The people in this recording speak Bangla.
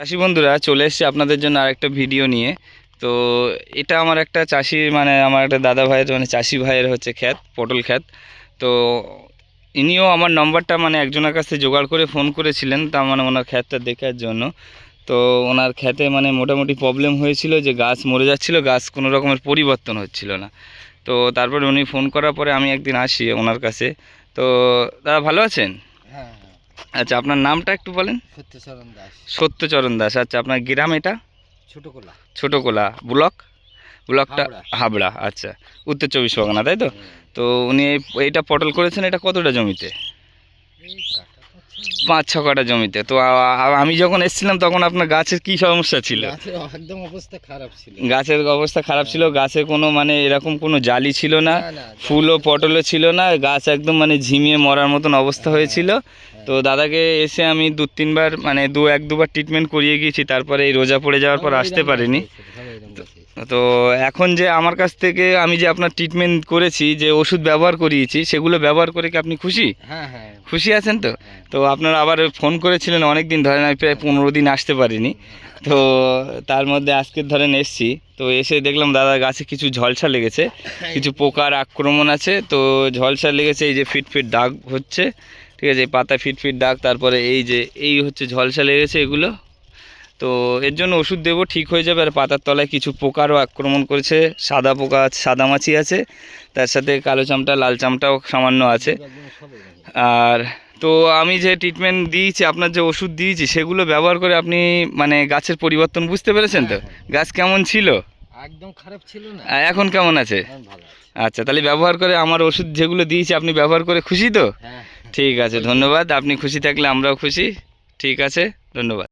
চাষি বন্ধুরা, চলে এসেছি আপনাদের জন্য আরেকটা ভিডিও নিয়ে। তো এটা আমার একটা চাষি মানে আমার একটা দাদা ভাইয়ের মানে চাষি ভাইয়ের হচ্ছে খ্যাত পটল খ্যাত তো ইনিও আমার নম্বরটা মানে একজনের কাছ জোগাড় করে ফোন করেছিলেন তার মানে ওনার খ্যাতটা দেখার জন্য। তো ওনার খ্যাতে মানে মোটামুটি প্রবলেম হয়েছিল যে গাছ মরে যাচ্ছিল, গাছ কোনো রকমের পরিবর্তন হচ্ছিল না। তো তারপরে উনি ফোন করার পরে আমি একদিন আসি ওনার কাছে। তো দাদা ভালো আছেন? আচ্ছা আপনার নামটা একটু বলেন। সত্যচরণ দাস। সত্যচরণ দাস। আচ্ছা আপনার গ্রাম এটা? ছোটকোলা। ছোটকোলা ব্লক? ব্লকটা হাবড়া। আচ্ছা। উত্তর চব্বিশ পরগনা তাই তো? তো উনি এই- এইটা পটল করেছেন এটা কতটা জমিতে। পাঁচ ছ কাটা জমিতে। তো আমি যখন এসেছিলাম তখন আপনার গাছের কি সমস্যা ছিল? গাছের একদম অবস্থা খারাপ ছিল। গাছের অবস্থা খারাপ ছিল গাছে কোনো মানে এরকম কোনো জালি ছিল না না, না, ফুল ও পটলও ছিল না গাছ একদম মানে ঝিমিয়ে মরার মতন অবস্থা হয়েছিল। তো দাদাকে এসে আমি দু তিনবার মানে দু এক দুবার ট্রিটমেন্ট করিয়ে গিয়েছি তারপরে এই রোজা পড়ে যাওয়ার পর আসতে পারিনি। তো এখন যে আমার কাছ থেকে আমি যে আপনার ট্রিটমেন্ট করেছি যে ওষুধ ব্যবহার করিয়েছি সেগুলো ব্যবহার করে কি আপনি খুশি? হ্যাঁ হ্যাঁ খুশি আছেন তো। তো আপনারা আবার ফোন করেছিলেন অনেক দিন ধরেন আমি প্রায় পনেরো দিন আসতে পারিনি। তো তার মধ্যে আজকে ধরেন এসছি। তো এসে দেখলাম দাদা গাছে কিছু ঝলসা লেগেছে, কিছু পোকার আক্রমণ আছে। তো ঝলসা লেগেছে, এই যে ফিটফিট ফিট দাগ হচ্ছে, ঠিক আছে পাতা ফিটফিট ফিট দাগ, তারপরে এই যে, এই হচ্ছে ঝলসা লেগেছে এগুলো। তো এর জন্য ওষুধ দেবো ঠিক হয়ে যাবে। আর পাতার তলায় কিছু পোকারও আক্রমণ করেছে সাদা পোকা আছে সাদা মাছি আছে। তার সাথে কালো চামটা লাল চামটাও সামান্য আছে। আর তো আমি যে ট্রিটমেন্ট দিয়েছি আপনার যে ওষুধ দিয়েছি সেগুলো ব্যবহার করে আপনি মানে গাছের পরিবর্তন বুঝতে পেরেছেন তো? হ্যাঁ, গাছ কেমন ছিল? একদম খারাপ ছিল না। এখন কেমন আছে? আচ্ছা তাহলে ব্যবহার করে আমার ওষুধ যেগুলো দিয়েছি আপনি ব্যবহার করে খুশি তো? হ্যাঁ। ঠিক আছে ধন্যবাদ। আপনি খুশি থাকলে আমরাও খুশি। ঠিক আছে ধন্যবাদ।